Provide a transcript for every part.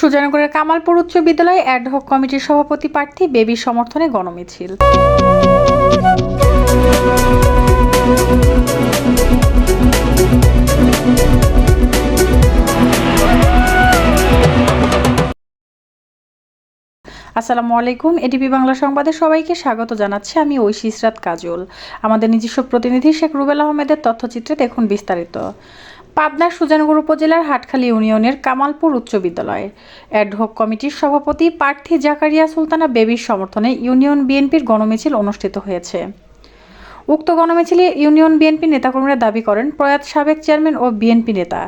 সুজানগরের কামালপুর উচ্চ বিদ্যালয়ে অ্যাডহক কমিটির সভাপতি প্রার্থী বেবির সমর্থনে গণমিছিল। আসসালামু আলাইকুম এডিপি বাংলা সংবাদে সবাইকে স্বাগত জানাচ্ছি। আমি ঐশী ইসরাত কাজল। আমাদের নিজস্ব প্রতিনিধি শেখ রুবেল আহমেদের তথ্যচিত্রে দেখুন বিস্তারিত। পাবনার সুজানগর উপজেলার হাটখালী ইউনিয়নের কামালপুর উচ্চ বিদ্যালয়ে অ্যাডহক কমিটির সভাপতি প্রার্থী জাকারিয়া সুলতানা বেবির সমর্থনে ইউনিয়ন বিএনপির গণমিছিল অনুষ্ঠিত হয়েছে। উক্ত গণমিছিলে ইউনিয়ন বিএনপি নেতাকর্মীরা দাবি করেন, প্রয়াত সাবেক চেয়ারম্যান ও বিএনপি নেতা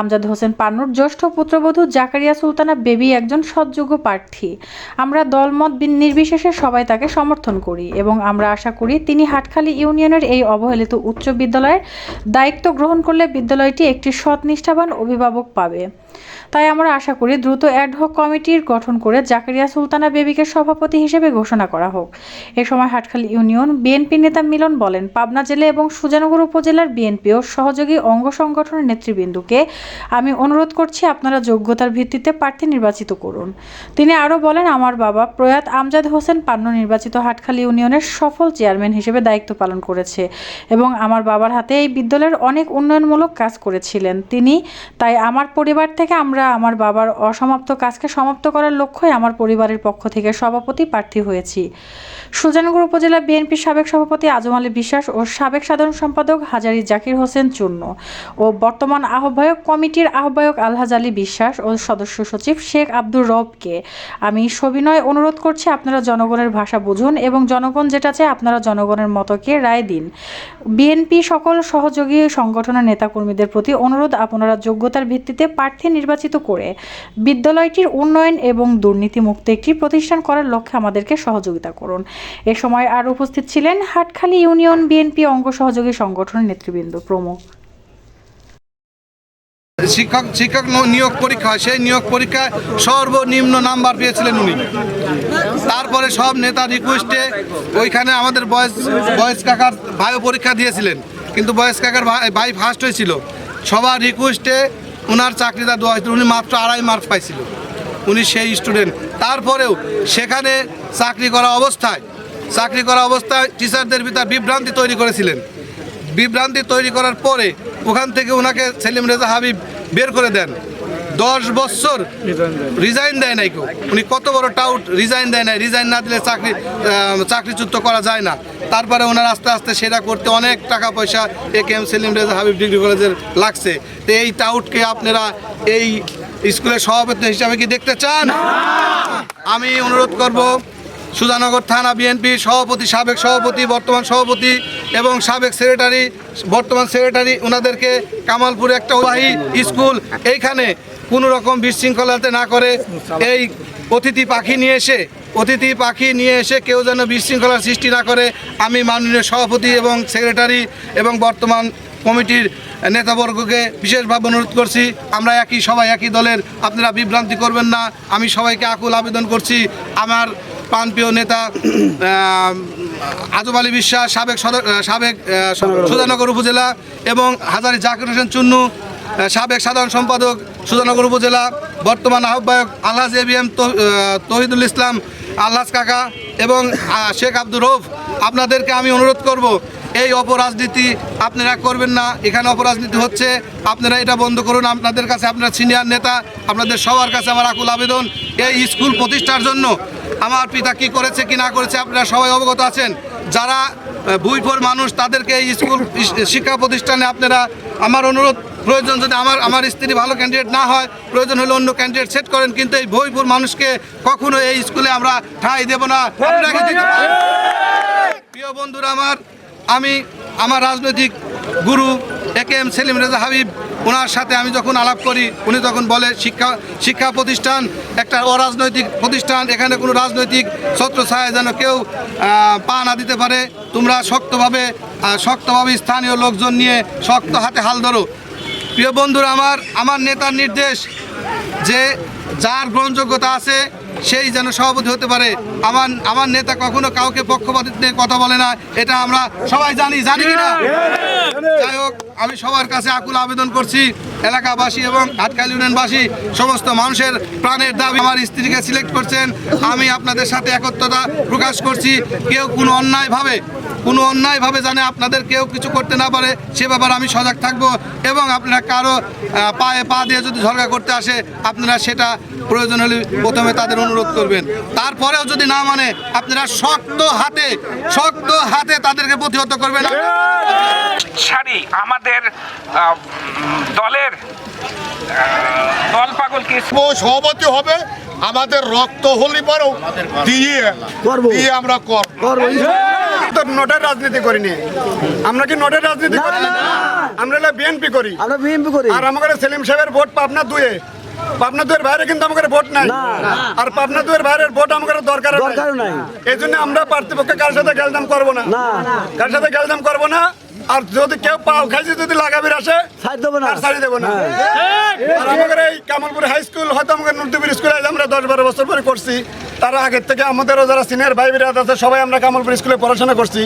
আমজাদ হোসেন পান্নুর জ্যেষ্ঠ পুত্রবধূ জাকারিয়া সুলতানা বেবি একজন সৎযোগ্য প্রার্থী। আমরা দলমত নির্বিশেষে সবাই তাকে সমর্থন করি এবং আমরা আশা করি তিনি হাটখালী ইউনিয়নের এই অবহেলিত উচ্চ বিদ্যালয়ের দায়িত্ব গ্রহণ করলে বিদ্যালয়টি একটি সৎ, নিষ্ঠাবান অভিভাবক পাবে। তাই আমরা আশা করি দ্রুত অ্যাডহক কমিটির গঠন করে জাকারিয়া সুলতানা বেবিকে সভাপতি হিসেবে ঘোষণা করা হোক। এ সময় হাটখালী ইউনিয়ন বিএনপি নেতা মিলন বলেন, পাবনা জেলা এবং সুজানগর উপজেলার বিএনপি ও সহযোগী অঙ্গ সংগঠনের নেতৃবৃন্দকে আমি অনুরোধ করছি আপনারা যোগ্যতার ভিত্তিতে প্রার্থী নির্বাচিত করুন। তিনি আরও বলেন, আমার বাবা প্রয়াত আমজাদ হোসেন পান্ন নির্বাচিত হাটখালী ইউনিয়নের সফল চেয়ারম্যান হিসেবে দায়িত্ব পালন করেছে এবং আমার বাবার হাতে এই বিদ্যালয়ের অনেক উন্নয়নমূলক কাজ করেছিলেন। তিনি তাই আমার পরিবার থেকে আমরা আমার বাবার অসমাপ্ত কাজকে সমাপ্ত করার লক্ষ্যই আমার পরিবারের পক্ষ থেকে সভাপতি প্রার্থী হয়েছি। সুজানগর উপজেলা বিএনপির সাবেক সভাপতি আজম আলী বিশ্বাস ও সাবেক সাধারণ সম্পাদক হাজারি জাকির হোসেন চূর্ণ ও বর্তমান আহ্বায়ক কমিটির আহ্বায়ক আলহাজ আলী বিশ্বাস ও সদস্য সচিব শেখ আব্দুর রবকে। আমি সবিনয় অনুরোধ করছি আপনারা জনগণের ভাষা বুঝুন এবং জনগণ যেটা চায় আপনারা জনগণের মতকে রায় দিন। বিএনপি সকল সহযোগী সংগঠনের নেতাকর্মীদের প্রতি অনুরোধ, আপনারা যোগ্যতার ভিত্তিতে প্রার্থী নির্বাচিত করে বিদ্যালয়টির উন্নয়ন এবং দুর্নীতিমুক্ত একটি প্রতিষ্ঠান করার লক্ষ্যে আমাদেরকে সহযোগিতা করুন। এ সময় আর উপস্থিত ছিলেন হাটখালী ইউনিয়ন বিএনপি অঙ্গ সহযোগী সংগঠনের নেতৃবৃন্দ প্রমুখ। শিক্ষক শিক্ষক নিয়োগ পরীক্ষা হয়। সেই নিয়োগ পরীক্ষায় সর্বনিম্ন নাম্বার পেয়েছিলেন উনি। তারপরে সব নেতা রিকোয়েস্টে ওইখানে আমাদের বয়স বয়স কাকার ভাইও পরীক্ষা দিয়েছিলেন। কিন্তু বয়স কাকার ভাই ফার্স্ট হয়েছিল। সবার রিকোয়েস্টে ওনার চাকরিটা দেওয়া হয়েছিল। উনি মাত্র আড়াই মার্ক পাইছিল। উনি সেই স্টুডেন্ট তারপরেও সেখানে চাকরি করা অবস্থায়, চাকরি করা অবস্থায় টিচারদের ভিতর বিভ্রান্তি তৈরি করেছিলেন। বিভ্রান্তি তৈরি করার পরে ওখান থেকে ওনাকে সেলিম রেজা হাবিব বের করে দেন। দশ বছর রিজাইন দেয় নাই কেউ। উনি কত বড় টাউট রিজাইন দেয় নাই। রিজাইন না দিলে চাকরি চাকরিচ্যুত করা যায় না। তারপরে ওনার আস্তে আস্তে সেটা করতে অনেক টাকা পয়সা A K M Selim Reza Habib degree কলেজের লাগছে। তো এই টাউটকে আপনারা এই স্কুলের সভাপতি হিসাবে কি দেখতে চান? আমি অনুরোধ করব, সুজানগর থানা বিএনপি সভাপতি, সাবেক সভাপতি, বর্তমান সভাপতি এবং সাবেক সেক্রেটারি, বর্তমান সেক্রেটারি ওনাদেরকে কামালপুরে একটা ওয়াহি স্কুল এইখানে কোনো রকম বিশৃঙ্খলাতে না করে এই অতিথি পাখি নিয়ে এসে অতিথি পাখি নিয়ে এসে কেউ যেন বিশৃঙ্খলার সৃষ্টি না করে, আমি মাননীয় সভাপতি এবং সেক্রেটারি এবং বর্তমান কমিটির নেতাবর্গকে বিশেষভাবে অনুরোধ করছি, আমরা একই, সবাই একই দলের, আপনারা বিভ্রান্তি করবেন না, আমি সবাইকে আকুল আবেদন করছি। আমার প্রাণপ্রিয় নেতা আজব আলী বিশ্বাস, সাবেক সাবেক সুধানগর উপজেলা এবং হাজারি জাকির হোসেন চুন্নু সাবেক সাধারণ সম্পাদক সুধানগর উপজেলা, বর্তমান আহ্বায়ক আল্লাহ এম তহিদুল ইসলাম আল্লাহ কাকা এবং শেখ আব্দুর রৌফ আপনাদেরকে আমি অনুরোধ করব, এই অপরাজনীতি আপনারা করবেন না। এখানে অপরাজনীতি হচ্ছে, আপনারা এটা বন্ধ করুন। আপনাদের কাছে আপনার সিনিয়র নেতা, আপনাদের সবার কাছে আমার আকুল আবেদন। এই স্কুল প্রতিষ্ঠার জন্য আমার পিতা কি করেছে, কি না করেছে, আপনারা সবাই অবগত আছেন। যারা ভুইফোর মানুষ, তাদেরকে এই স্কুল, শিক্ষা প্রতিষ্ঠানে আপনারা আমার অনুরোধ প্রয়োজন যদি আমার আমার স্ত্রী ভালো ক্যান্ডিডেট না হয়, প্রয়োজন হলে অন্য ক্যান্ডিডেট সেট করেন, কিন্তু এই ভইপুর মানুষকে কখনো এই স্কুলে আমরা ঠাঁই দেব না? প্রিয় বন্ধুরা আমার, আমি আমার রাজনৈতিক গুরু A K M Selim Reza Habib, ওনার সাথে আমি যখন আলাপ করি, উনি তখন বলে, শিক্ষা শিক্ষা প্রতিষ্ঠান, একটা অরাজনৈতিক প্রতিষ্ঠান, এখানে কোনো রাজনৈতিক ছত্র ছায়া যেন কেউ পা না দিতে পারে। তোমরা শক্তভাবে শক্তভাবে স্থানীয় লোকজন নিয়ে শক্ত হাতে হাল ধরো। প্রিয় বন্ধুরা, আমার আমার নেতার নির্দেশ যে যার গ্রহণযোগ্যতা আছে সেই যেন সভাপতি হতে পারে। আমার আমার নেতা কখনো কাউকে পক্ষপাতিত্ব নিয়ে কথা বলে না, এটা আমরা সবাই জানি। জানি না? যাই হোক, আমি সবার কাছে আকুল আবেদন করছি, এলাকাবাসী এবং হাটখালি ইউনিয়নবাসী, সমস্ত মানুষের প্রাণের দাবি আমার স্ত্রীকে সিলেক্ট করছেন। আমি আপনাদের সাথে একত্রতা প্রকাশ করছি, কেউ কোনো অন্যায়ভাবে কোনো অন্যায়ভাবে জানে আপনাদের কেউ কিছু করতে না পারে সে ব্যাপারে আমি সজাগ থাকব এবং আপনারা কারও পায়ে পা দিয়ে যদি ঝগড়া করতে আসে আপনারা সেটা প্রয়োজন হলে প্রথমে তাদের অনুরোধ করবেন। তারপরেও যদি না মানে আপনারা শক্ত হাতে শক্ত হাতে তাদেরকে প্রতিহত করবেন। সারি আমাদের দলের দল পাগলকে ও সভাপতি হবে আমাদের রক্ত হলি পরেও দিয়ে দিয়ে আমরা করব। তো নোটের রাজনীতি করিনি। আমরা কি নোটের রাজনীতি করি? আমরা বিএনপি করি। আমরা বিএমপি করি। আর আমাদের সেলিম সাহেবের ভোট পাবনা দুয়ে। পাবনা দুয়ের বাইরে কিন্তু আমাদের ভোট নাই। আর পাবনা দুয়ের বাইরের ভোট আমাদের দরকার নাই। এই জন্য আমরা প্রার্থীপক্ষে কার সাথে গেলদাম করব না। না। কার সাথে গেলদাম করব না। আর যদি কেউ পাও খাইছে যদি লাগাবির আসে ছাড় দেবো না। আর ছাড়ি দেবো না। আর আমাদের এই কামালপুর হাই স্কুল হয়তো আমাদের নুরদুবির স্কুলে আমরা দশ বারো বছর পরে করছি। তারা আগের থেকে আমাদেরও যারা সিনিয়র ভাই বিরাট আছে সবাই আমরা কামালপুর স্কুলে পড়াশোনা করছি।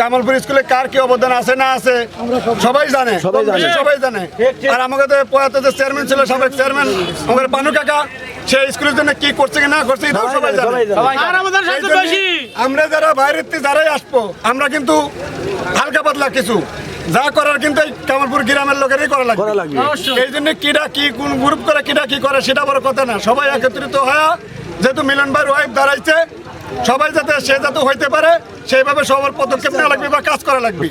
কামালপুর স্কুলে কার কি অবদান আছে না আছে সবাই জানে। সবাই জানে। সবাই জানে। আর আমাকে তো পয়াতে যে চেয়ারম্যান ছিল সাবেক চেয়ারম্যান আমাদের পানু কাকা সে স্কুলের জন্য কি করছে কি না করছে এটাও সবাই জানে আমরা যারা বাইরের থেকে যারাই আসব আমরা কিন্তু হালকা পাতলা কিছু। যা করার কিন্তু এই কামালপুর গ্রামের লোকেরই করা লাগবে। এই জন্য কিরা কি কোন গ্রুপ করে কিরা কি করে সেটা বড় কথা না। সবাই একত্রিত হয়ে যেহেতু মিলন ভাইয়ের ওয়াইফ দাঁড়াইছে সবাই যাতে সে যাতে হইতে পারে সেইভাবে সবার পদক্ষেপ নেওয়া লাগবে বা কাজ করা লাগবে।